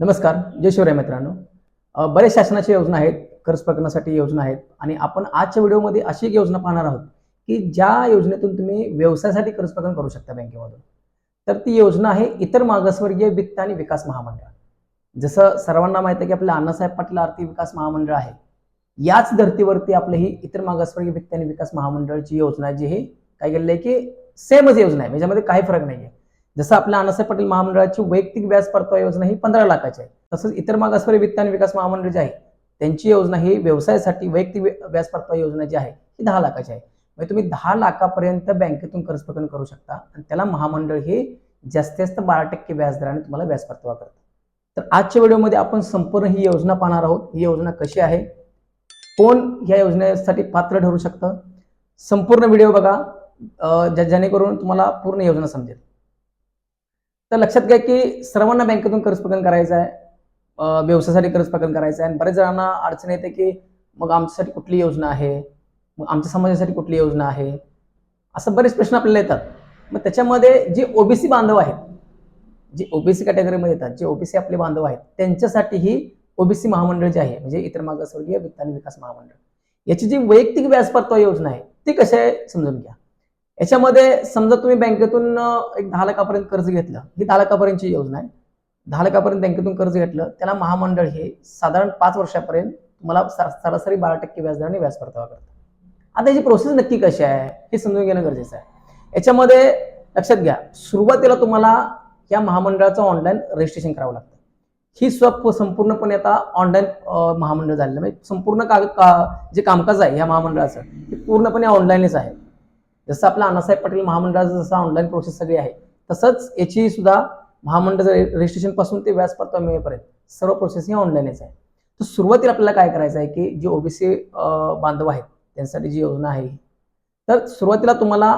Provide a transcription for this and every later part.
नमस्कार जय शिवराय मित्रांनो. बरेच शासनाच्या योजना आहेत कर्ज प्रकरणासाठी योजना आहेत आणि आपण आजच्या व्हिडिओमध्ये अशी एक योजना पाहणार आहोत की ज्या योजनेतून तुम्ही व्यवसायासाठी कर्ज प्रकरण करू शकता बँकेमधून. तर ती योजना आहे इतर मागासवर्गीय वित्त आणि विकास महामंडळ. जसं सर्वांना माहिती आहे की आपलं अण्णासाहेब पाटील आर्थिक विकास महामंडळ आहे. याच धर्तीवरती आपलं ही इतर मागासवर्गीय वित्त आणि विकास महामंडळाची योजना जी हे काय केलेलं आहे की सेमच योजना आहे म्हणजे याच्यामध्ये काही फरक नाही आहे जसं आपल्या अण्णासाहेब पाटील महामंडळाची वैयक्तिक व्याज परतावा योजना ही पंधरा लाखाची आहे तसंच इतर मागासवर्गीय वित्त आणि विकास महामंडळ जे आहे त्यांची योजना ही व्यवसायासाठी वैयक्तिक व्याज परतावा योजना जी आहे ही दहा लाखाची आहे. म्हणजे तुम्ही दहा लाखापर्यंत बँकेतून कर्ज प्रकरण करू शकता आणि त्याला महामंडळ हे जास्तीत जास्त बारा टक्के व्याजदराने तुम्हाला व्याज परतावा करतं. तर आजच्या व्हिडिओमध्ये आपण संपूर्ण ही योजना पाहणार आहोत. ही योजना कशी आहे? कोण या योजनेसाठी पात्र ठरू शकतं? संपूर्ण व्हिडिओ बघा ज्या- जेणेकरून तुम्हाला पूर्ण योजना समजेल. तर लक्षात घ्या की सर्वांना बँकेतून कर्ज प्रकरण करायचं आहे. व्यवसायासाठी कर्ज प्रकरण करायचं आहे. आणि बरेच जणांना अडचण येते की मग आमच्यासाठी कुठली योजना आहे? मग आमच्या समाजासाठी कुठली योजना आहे? असं बरेच प्रश्न आपल्याला येतात. मग त्याच्यामध्ये जे ओबीसी बांधव आहेत जे ओबीसी कॅटेगरीमध्ये येतात जे ओबीसी आपले बांधव आहेत त्यांच्यासाठी ही ओबीसी महामंडळ जे आहे म्हणजे इतर मागासवर्गीय वित्त आणि विकास महामंडळ याची जी वैयक्तिक व्याज परतावा योजना आहे ती कशी आहे? समजून घ्या. याच्यामध्ये समजा तुम्ही बँकेतून एक दहा लाखापर्यंत कर्ज घेतलं. ही दहा लाखापर्यंतची योजना आहे. दहा लाखापर्यंत बँकेतून कर्ज घेतलं. त्याला महामंडळ हे साधारण पाच वर्षापर्यंत तुम्हाला सरासरी बारा टक्के व्याजदराने व्याज परतावा करतं. आता याची प्रोसेस नक्की कशी आहे हे समजून घेणं गरजेचं आहे. याच्यामध्ये लक्षात घ्या सुरुवातीला तुम्हाला या महामंडळाचं ऑनलाईन रजिस्ट्रेशन करावं लागतं. ही स्वप संपूर्णपणे आता ऑनलाईन महामंडळ झालेलं म्हणजे संपूर्ण का का- जे कामकाज आहे या महामंडळाचं हे पूर्णपणे ऑनलाईनच आहे. जसं आपलं अण्णासाहेब पाटील महामंडळाचं जसं ऑनलाईन प्रोसेस सगळी आहे तसंच याची सुद्धा महामंडळ रजिस्ट्रेशनपासून ते व्याज परतावा मिळेपर्यंत सर्व प्रोसेस ही ऑनलाईनच आहे. तर सुरुवातीला आपल्याला काय करायचं आहे की जे ओबीसी बांधव आहेत त्यांच्यासाठी जी योजना आहे तर सुरुवातीला तुम्हाला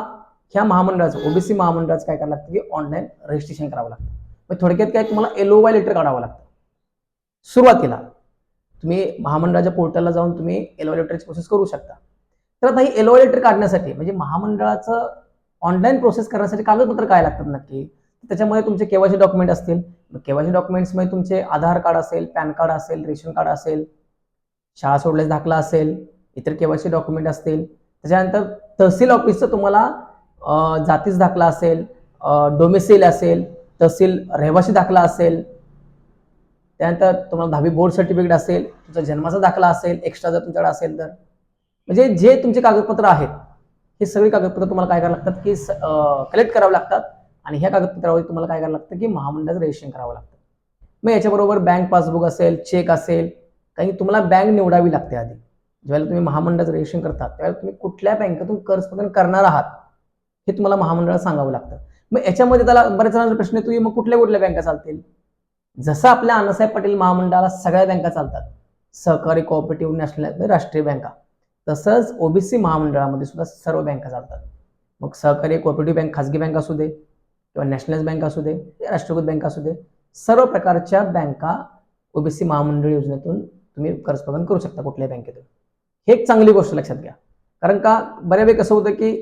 ह्या महामंडळाचं ओबीसी महामंडळाचं काय करावं लागतं की ऑनलाईन रजिस्ट्रेशन करावं लागतं. मग थोडक्यात काय तुम्हाला एल ओ वाय लेटर काढावं लागतं. सुरुवातीला तुम्ही महामंडळाच्या पोर्टलला जाऊन तुम्ही एल वाय लेटरची प्रोसेस करू शकता. तर आता ही एलो लेटर काढण्यासाठी म्हणजे महामंडळाचं ऑनलाईन प्रोसेस करण्यासाठी कागदपत्र काय लागतात नक्की? त्याच्यामध्ये तुमचे केवायसी डॉक्युमेंट असतील. केवायसी डॉक्युमेंट्समध्ये तुमचे आधार कार्ड असेल पॅन कार्ड असेल रेशन कार्ड असेल शाळा सोडल्यास दाखला असेल इतर केवायसी डॉक्युमेंट असतील. त्याच्यानंतर तहसील ऑफिसचं तुम्हाला जातीच दाखला असेल डोमेसिल असेल तहसील रहिवासी दाखला असेल. त्यानंतर तुम्हाला दहावी बोर्ड सर्टिफिकेट असेल तुमचा जन्माचा दाखला असेल एक्स्ट्रा जर तुमच्याकडे असेल तर. म्हणजे जे तुमचे कागदपत्र आहेत हे सगळे कागदपत्र तुम्हाला काय करावं लागतात की कलेक्ट करावं लागतात आणि ह्या कागदपत्रावर तुम्हाला काय करावं लागतं की महामंडळाचं रजिस्ट्रेशन करावं लागतं. मग याच्याबरोबर बँक पासबुक असेल चेक असेल काही तुम्हाला बँक निवडावी लागते आधी. ज्यावेळेला तुम्ही महामंडळाचं रजिस्ट्रेशन करता त्यावेळेला तुम्ही कुठल्या बँकेतून कर्ज प्रकरण करणार आहात हे तुम्हाला महामंडळाला सांगावं लागतं. मग याच्यामध्ये त्याला बऱ्याच जणांचा प्रश्न येतो की मग कुठल्या कुठल्या बँका चालतील? जसं आपल्या अण्णासाहेब पाटील महामंडळाला सगळ्या बँका चालतात सहकारी कोऑपरेटिव्ह नॅशनल राष्ट्रीय बँका. तसंच ओबीसी महामंडळामध्ये सुद्धा सर्व बँका चालतात. मग सहकारी कोऑपरेटिव्ह बँक खाजगी बँक असू दे किंवा नॅशनलाइज बँक असू दे राष्ट्रीयकृत बँक असू दे सर्व प्रकारच्या बँका ओबीसी महामंडळ योजनेतून तुम्ही कर्ज प्रदान करू शकता कुठल्याही बँकेतून. हे एक चांगली गोष्ट लक्षात घ्या. कारण का बऱ्यापैकी कसं होतं की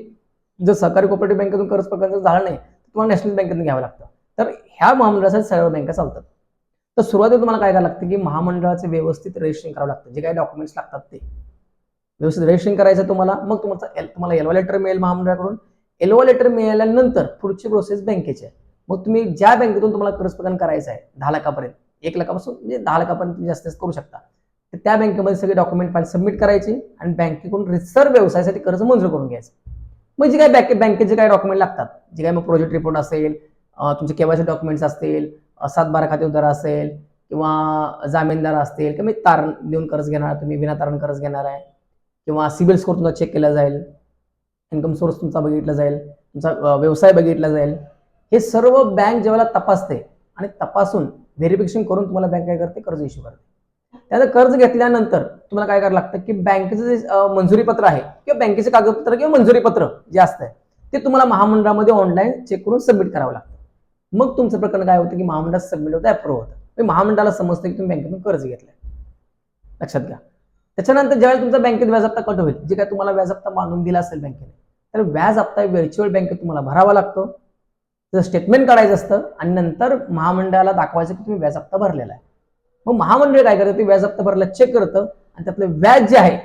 जर सहकारी कोऑपरेटिव्ह बँकेतून कर्ज प्रकरण जर झालं नाही तर तुम्हाला नॅशनल बँकेतून घ्यावं लागतं. तर ह्या महामंडळासाठी सर्व बँका चालतात. तर सुरुवातीला तुम्हाला काय करावं लागतं की महामंडळाचे व्यवस्थित रजिस्ट्रेशन करावं लागतं. जे काही डॉक्युमेंट्स लागतात ते. व्यवस्थित रजिस्ट्रेशन करायचं तुम्हाला. मग तुमचं एल तुम्हाला एलवा लेटर मिळेल महामंडळाकडून. एलवा लेटर मिळाल्यानंतर पुढची प्रोसेस बँकेची आहे. मग तुम्ही ज्या बँकेतून तुम्हाला कर्ज प्रदान करायचं आहे दहा लाखापर्यंत एक लाखापासून म्हणजे दहा लाखापर्यंत तुम्ही जास्त जास्त करू शकता. तर त्या बँकेमध्ये सगळे डॉक्युमेंट फाईल सबमिट करायची आणि बँकेकडून रिसर्व व्यवसायासाठी कर्ज मंजूर करून घ्यायचं. मग जे काय बँके बँकेचे काही डॉक्युमेंट लागतात जे काही मग प्रोजेक्ट रिपोर्ट असेल तुमचे केवायसी डॉक्युमेंट्स असतील सात बारा खाते उदार असेल किंवा जामीनदार असतील किंवा तारण देऊन कर्ज घेणार तुम्ही विना तारण कर्ज घेणार आहे किंवा सिबिल स्कोर तुमचा चेक केला जाईल. इन्कम सोर्स तुमचा बघितला जाईल. तुमचा व्यवसाय बघितला जाईल. हे सर्व बँक जेव्हा तपासते आणि तपासून व्हेरिफिकेशन करून तुम्हाला बँक काय करते? कर्ज इश्यू करते. त्यानंतर कर्ज घेतल्यानंतर तुम्हाला काय करावं लागतं? की बँकेचं जे मंजुरी पत्र आहे किंवा बँकेचे कागदपत्र किंवा मंजुरी पत्र जे असतं ते तुम्हाला महामंडळामध्ये ऑनलाईन चेक करून सबमिट करावं लागतं. मग तुमचं प्रकरण काय होतं? की महामंडळात सबमिट होतं अप्रूव्ह होतं. म्हणजे महामंडळाला समजतं की तुम्ही बँकेतून कर्ज घेतलंय. लक्षात घ्या. त्याच्यानंतर ज्यावेळेला तुमचा बँकेत व्याज हप्ता कट होईल जे काय तुम्हाला व्याज हप्ता मानून दिला असेल बँकेने तर व्याज हप्ता व्हर्च्युअल बँकेत तुम्हाला भरावा लागतो. त्याचं स्टेटमेंट काढायचं असतं आणि नंतर महामंडळाला दाखवायचं की तुम्ही व्याज हप्ता भरलेला आहे. मग महामंडळ काय करतं? ते व्याज हप्ता भरला चेक करतं आणि त्यातलं व्याज जे आहे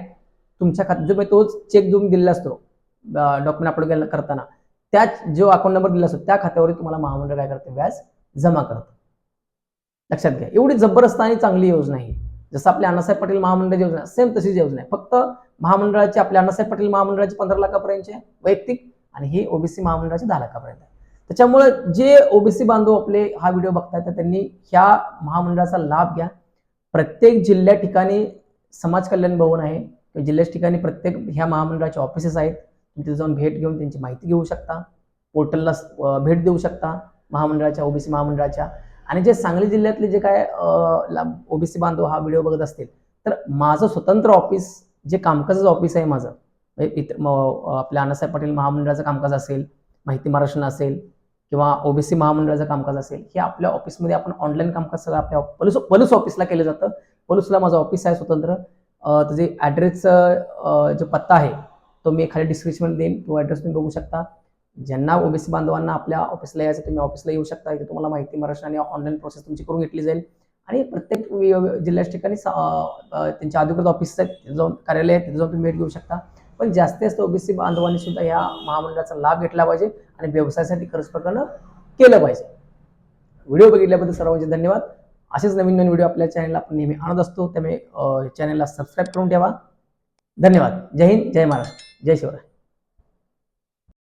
तुमच्या खात्यात जो काही तोच चेक जो दिलेला असतो डॉक्युमेंट अपलोड करताना त्याच जो अकाउंट नंबर दिला असतो त्या खात्यावर तुम्हाला महामंडळ काय करते? व्याज जमा करतं. लक्षात घ्या. एवढी जबरदस्त आणि चांगली योजना आहे जसं आपल्या अण्णासाहेब पाटील महामंडळाची योजना सेम तशीच योजना आहे. फक्त महामंडळाची आपल्या अण्णासाहेब पाटील महामंडळाची पंधरा लाखापर्यंतची आहे वैयक्तिक आणि ही ओबीसी महामंडळाची दहा लाखापर्यंत आहे. त्याच्यामुळे जे ओबीसी बांधव आपले हा व्हिडिओ बघतायत तर त्यांनी ह्या महामंडळाचा लाभ घ्या. प्रत्येक जिल्ह्या ठिकाणी समाज कल्याण भवन आहे किंवा जिल्ह्याच्या ठिकाणी प्रत्येक ह्या महामंडळाचे ऑफिसेस आहेत तिथे जाऊन भेट घेऊन त्यांची माहिती घेऊ शकता. पोर्टलला भेट देऊ शकता महामंडळाच्या ओबीसी महामंडळाच्या. आणि जे सांगली जिल्ह्यातले जे काय ओबीसी बांधव हा व्हिडिओ बघत असतील तर माझं स्वतंत्र ऑफिस जे कामकाजाचं ऑफिस आहे माझं म्हणजे इतर म- आपल्या अण्णासाहेब पाटील महामंडळाचं कामकाज असेल माहिती महाराष्ट्र असेल किंवा ओबीसी महामंडळाचं कामकाज असेल हे आपल्या ऑफिसमध्ये आपण ऑनलाईन कामकाज सगळं आपल्या पलूस पलूस ऑफिसला केलं जातं. पलूसला माझं ऑफिस आहे स्वतंत्र. त्याचे ॲड्रेसचं जो पत्ता आहे तो मी खाली डिस्क्रिप्शनमध्ये देईन तो ॲड्रेस तुम्ही बघू शकता. ज्यांना ओबीसी बांधवांना आपल्या ऑफिसला यायचं तुम्ही ऑफिसला येऊ शकता. इथे तुम्हाला माहिती महाराष्ट्र आणि ऑनलाईन प्रोसेस तुमची करून घेतली जाईल. आणि प्रत्येक जिल्ह्याच्या ठिकाणी त्यांच्या त्यांचे अधिकृत ऑफिस आहेत. तिथे जाऊन कार्यालय आहे तिथे जाऊन तुम्ही भेट घेऊ शकता. पण जास्तीत जास्त ओबीसी बांधवांनी सुद्धा या महामंडळाचा लाभ घेतला पाहिजे आणि व्यवसायासाठी खर्च प्रकरण केलं पाहिजे. व्हिडिओ बघितल्याबद्दल सर्वांचे धन्यवाद. असेच नवीन नवीन व्हिडिओ आपल्या चॅनलला आपण नेहमी आणत असतो. त्यामुळे चॅनलला सबस्क्राईब करून ठेवा. धन्यवाद. जय हिंद जय महाराष्ट्र. जय शिवराय.